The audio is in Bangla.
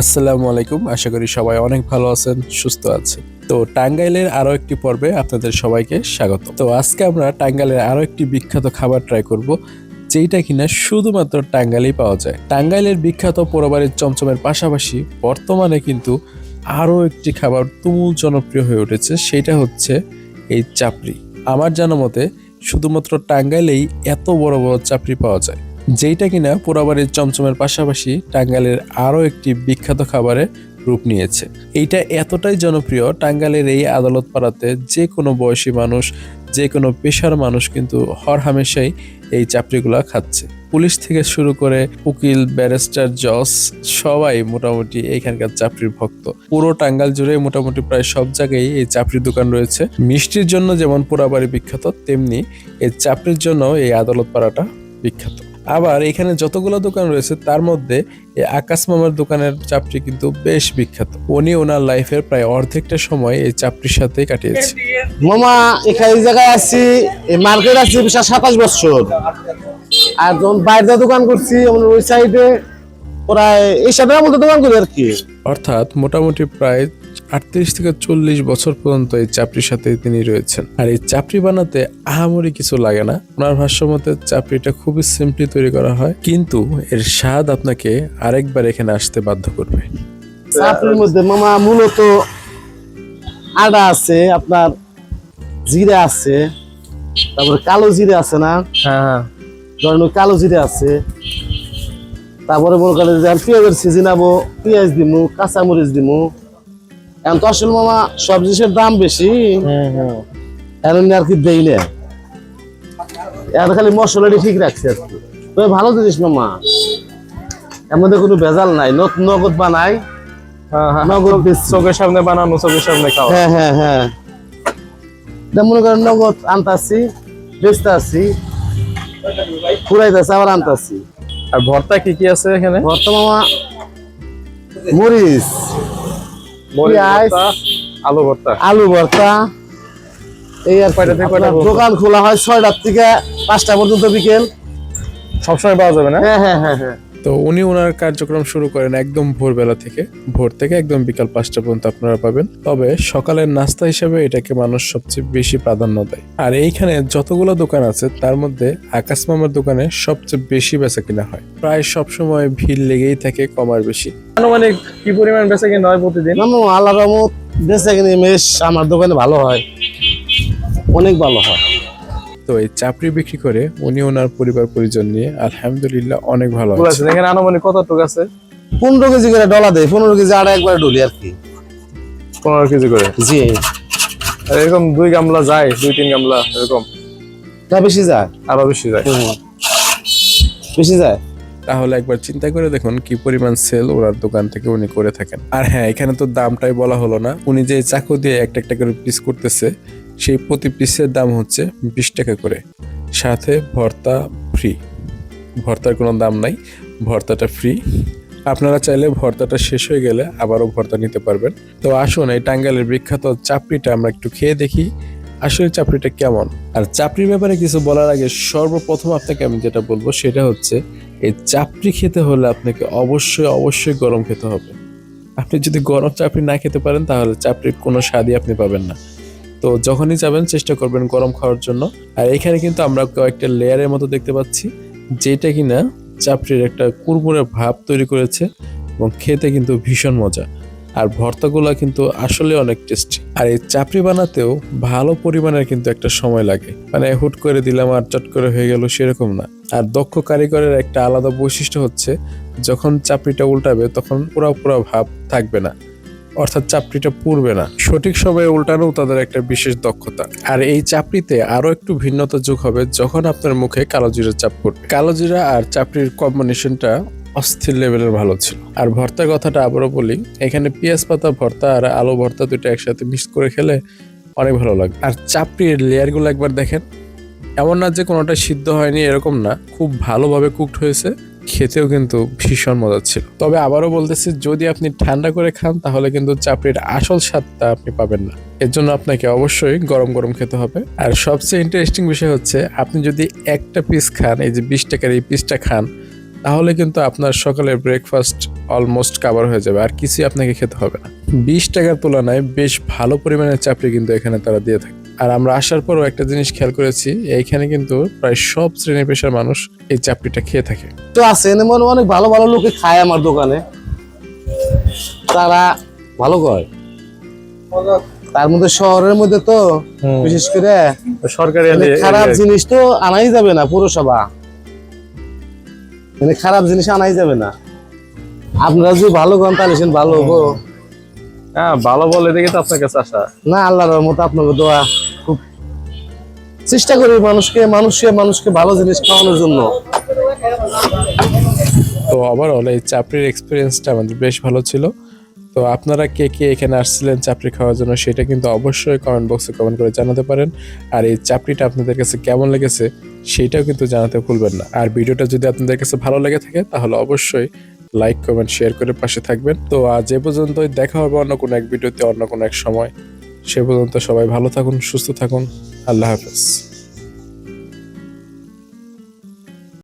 আসসালামু আলাইকুম। আশা করি সবাই অনেক ভালো আছেন, সুস্থ আছেন। তো টাঙ্গাইলের আরও একটি পর্বে আপনাদের সবাইকে স্বাগত। তো আজকে আমরা টাঙ্গাইলের আরও একটি বিখ্যাত খাবার ট্রাই করব, যেইটা কিনা শুধুমাত্র টাঙ্গাইলেই পাওয়া যায়। টাঙ্গাইলের বিখ্যাত পোড়াবাড়ির চমচমের পাশাপাশি বর্তমানে কিন্তু আরও একটি খাবার তুমুল জনপ্রিয় হয়ে উঠেছে, সেটা হচ্ছে এই চাপড়ি। আমার জানা মতে, শুধুমাত্র টাঙ্গাইলেই এত বড় বড় চাপড়ি পাওয়া যায়। যেইটা কিনা পোড়াবাড়ির চমচমের পাশাপাশি টাঙ্গালের আরও একটি বিখ্যাত খাবারে রূপ নিয়েছে। এইটা এতটাই জনপ্রিয় টাঙ্গালের এই আদালত পাড়াতে যে কোনো বয়সী মানুষ যে কোনো পেশার মানুষ কিন্তু হর হামেশাই এই চাপড়িগুলো খাচ্ছে। পুলিশ থেকে শুরু করে উকিল, ব্যারিস্টার, জজ সবাই মোটামুটি এইখানকার চাপড়ির ভক্ত। পুরো টাঙ্গাল জুড়ে মোটামুটি প্রায় সব জায়গায় এই চাপড়ির দোকান রয়েছে। মিষ্টির জন্য যেমন পোড়াবাড়ি বিখ্যাত, তেমনি এই চাপড়ির জন্য এই আদালত পাড়াটা বিখ্যাত। আবার এখানে যতগুলো দোকান রয়েছে তার মধ্যে এই আকাশ মামার দোকানের চাপটি কিন্তু বেশ বিখ্যাত। উনি ওনার লাইফের প্রায় অর্ধেকটা সময় এই চাপটির সাথে কাটিয়েছে মামা এখানে জায়গায় আছি এই মার্কেট আছি বিশাল সাতাশ বছর। আর যখন বাইরে দোকান করছি আমরা ওই সাইডে প্রায় এই সাথে মধ্যে দোকান করি আর কি। অর্থাৎ মোটামুটি প্রায় আটত্রিশ থেকে চল্লিশ বছর পর্যন্ত এই চাপড়ির সাথে তিনি রয়েছেন। আর এই চাপড়ি বানাতে আহামরি কিছু লাগে না। ওনার ভাষ্য মতে চাপড়িটা খুবই সিম্পলি তৈরি করা হয় কিন্তু এর স্বাদ আপনাকে আরেকবার এখানে আসতে বাধ্য করবে। চাপড়ির মধ্যে মামা মূলত আদা আছে আপনার জিরা আছে তারপরে কালো জিরা আছে না? হ্যাঁ হ্যাঁ। ধরেন কালো জিরা আছে। তারপরে মনে করেন যে পেঁয়াজের সিজন আবো পেঁয়াজ দিমু কাঁচামরিচ দিমু এখন তো আসলে মামা সব জিনিসের দাম বেশি। হুম হুম এখন আর কি দেই না আর খালি মশলাটি ঠিক রাখছে আর কি। তবে ভালো জিনিস মামা। এর মধ্যে কোনো ভেজাল নাই নগদ বানাই। হ্যাঁ হ্যাঁ। নগদ চোখের সামনে বানানো চোখের সামনে খাওয়া। হ্যাঁ হ্যাঁ হ্যাঁ। মনে করেন নগদ আনতাছি বেচতে আছি ফুরাইতেছে আবার আনতাছি। আর ভর্তা কি কি আছে এখানে? বর্তমানে মরিচ মরিচ। ভর্তা, আলু ভর্তা। আলু ভর্তা। এই আর? দোকান খোলা হয় ছয়টার থেকে পাঁচটা পর্যন্ত বিকেল। সবসময় পাওয়া যাবে না? হ্যাঁ হ্যাঁ হ্যাঁ হ্যাঁ। তো উনি ওনার কার্যক্রম শুরু করেন একদম ভোরবেলা থেকে। ভোর থেকে একদম বিকাল পাঁচটা পর্যন্ত আপনারা পাবেন। তবে সকালের নাস্তা হিসেবে এটাকে মানুষ সবচেয়ে বেশি প্রাধান্য দেয়। আর এইখানে যতগুলো দোকান আছে, তার মধ্যে আকাশ মামার দোকানে সবচেয়ে বেশি বেচা কিনা হয়। প্রায় সব সময় ভিড় লেগেই থাকে কমার বেশি। আনুমানিক কি পরিমাণ বেচা কিনা হয় প্রতিদিন? আল্লাহ রহমত, বেঁচে কিনে মেশ আমার দোকানে ভালো হয়। অনেক ভালো হয়। তো এই চাপড়ি বিক্রি করে উনি ওনার পরিবার পরিজন নিয়ে আলহামদুলিল্লাহ অনেক ভালো আছে এখানে আনুমানিক কতটুকু আছে? পনেরো কেজি করে ডলা দেয় পনেরো কেজি আড়া একবার ডলি আর কি। পনেরো কেজি করে? জি। এরকম দুই গামলা যায় দুই তিন গামলা এরকম? তা বেশি যায়। আরও বেশি যায়। বেশি যায়? তাহলে একবার চিন্তা করে দেখুন কি পরিমাণ সেল ওনার দোকান থেকে উনি করে থাকেন। আর হ্যাঁ এখানে তো দামটাই বলা হলো না। উনি যে চাকু দিয়ে একটা একটা করে পিস করতেছে সেই প্রতি পিসের দাম হচ্ছে বিশ টাকা করে। সাথে ভর্তা ফ্রি ভর্তার কোনো দাম নাই, ভর্তাটা ফ্রি আপনারা চাইলে ভর্তাটা শেষ হয়ে গেলে আবারও ভর্তা নিতে পারবেন। তো আসুন এই টাঙ্গাইলের বিখ্যাত চাপড়িটা আমরা একটু খেয়ে দেখি, আসলে চাপড়িটা কেমন? আর চাপড়ির ব্যাপারে কিছু বলার আগে সর্বপ্রথম আপনাকে আমি যেটা বলব সেটা হচ্ছে, এই চাপড়ি খেতে হলে আপনাকে অবশ্যই অবশ্যই গরম খেতে হবে। আপনি যদি গরম চাপড়ি না খেতে পারেন তাহলে চাপড়ির কোনো স্বাদই আপনি পাবেন না। তো যখনই যাবেন, চেষ্টা করবেন গরম খাওয়ার জন্য। আর এখানে কিন্তু আমরা কয়েকটা লেয়ারের মতো দেখতে পাচ্ছি, যেটা কিনা চাপড়ির একটা কুরমুরে ভাব তৈরি করেছে এবং খেতে কিন্তু ভীষণ মজা। আর ভর্তাগুলো কিন্তু আসলে অনেক টেস্টি আর এই চাপড়ি বানাতেও ভালো পরিমাণের কিন্তু একটা সময় লাগে। মানে হুট করে দিলাম আর চট করে হয়ে গেল সেরকম না। আর দক্ষ কারিগরের একটা আলাদা বৈশিষ্ট্য হচ্ছে, যখন চাপড়িটা উল্টাবে তখন পুরো পুরো ভাব থাকবে না। অর্থাৎ চাপড়িটা পুড়বে না। সঠিক সময়ে উল্টানো তাদের একটা বিশেষ দক্ষতা। আর এই চাপড়িতে আরও একটু ভিন্নতা যোগ হবে যখন আপনার মুখে কালো জিরার চাপ পড়বে। কালো জিরা আর চাপড়ির কম্বিনেশনটা অস্থির লেভেলের ভালো ছিল। আর ভর্তার কথাটা আবারও বলি, এখানে পেঁয়াজ পাতা, ভর্তা আর আলু ভর্তা দুটো একসাথে মিক্স করে খেলে অনেক ভালো লাগে। আর চাপড়ির লেয়ারগুলো একবার দেখেন। এমন না যে কোনোটা সিদ্ধ হয়নি, এরকম না। খুব ভালোভাবে কুকড হয়েছে। খেতেও কিন্তু ভীষণ মজা ছিল। তবে আবারও বলতেছি, যদি আপনি ঠান্ডা করে খান, তাহলে কিন্তু চাপড়ির আসল স্বাদটা আপনি পাবেন না। এর জন্য আপনাকে অবশ্যই গরম গরম খেতে হবে। আর সবচেয়ে ইন্টারেস্টিং বিষয় হচ্ছে, আপনি যদি একটা পিস খান, এই যে বিশ টাকার এই পিসটা খান, তাহলে কিন্তু আপনার সকালের ব্রেকফাস্ট অলমোস্ট কাভার হয়ে যাবে, আর কিছুই আপনাকে খেতে হবে না। বিশ টাকার তুলনায় বেশ ভালো পরিমাণের চাপড়ি কিন্তু এখানে তারা দিয়ে থাকে। আর আমরা আসার পরও একটা জিনিস খেয়াল করেছি এইখানে কিন্তু প্রায় সব শ্রেণি পেশার মানুষ এই চাপড়িটা খেয়ে থাকে। তো আছে এমন অনেক ভালো ভালো লোকে খায় আমার দোকানে। তারা ভালো করে তার মধ্যে শহরের মধ্যে তো বিশেষ করে সরকারি মানে খারাপ জিনিস তো আনাই যাবে না পুরসভা। মানে খারাপ জিনিস আনাই যাবে না। আপনারা যদি ভালো গান তাহলে ভালো হব। হ্যাঁ ভালো বলে দেখে তো আপনার কাছে আসা। না আল্লাহর মতো আপনাকে দোয়া চেষ্টা করি মানুষকে মানুষকে মানুষকে ভালো জিনিস খাওয়ানোর জন্য। তো ওভারঅল এই চাপড়ির এক্সপিরিয়েন্সটা আমাদের বেশ ভালো ছিল। তো আপনারা কে কে এখানে আসছিলেন চাপড়ি খাওয়ার জন্য সেটা কিন্তু অবশ্যই কমেন্ট বক্সে কমেন্ট করে জানাতে পারেন। আর এই চাপড়িটা আপনাদের কাছে কেমন লেগেছে সেটাও কিন্তু জানাতে ভুলবেন না। আর ভিডিওটা যদি আপনাদের কাছে ভালো লেগে থাকে তাহলে অবশ্যই লাইক কমেন্ট শেয়ার করে পাশে থাকবেন। তো আজ এ পর্যন্তই, দেখা হবে অন্য কোনো এক ভিডিওতে অন্য কোনো এক সময়। সে পর্যন্ত সবাই ভালো থাকুন, সুস্থ থাকুন। আল্লাহ হাফেজ।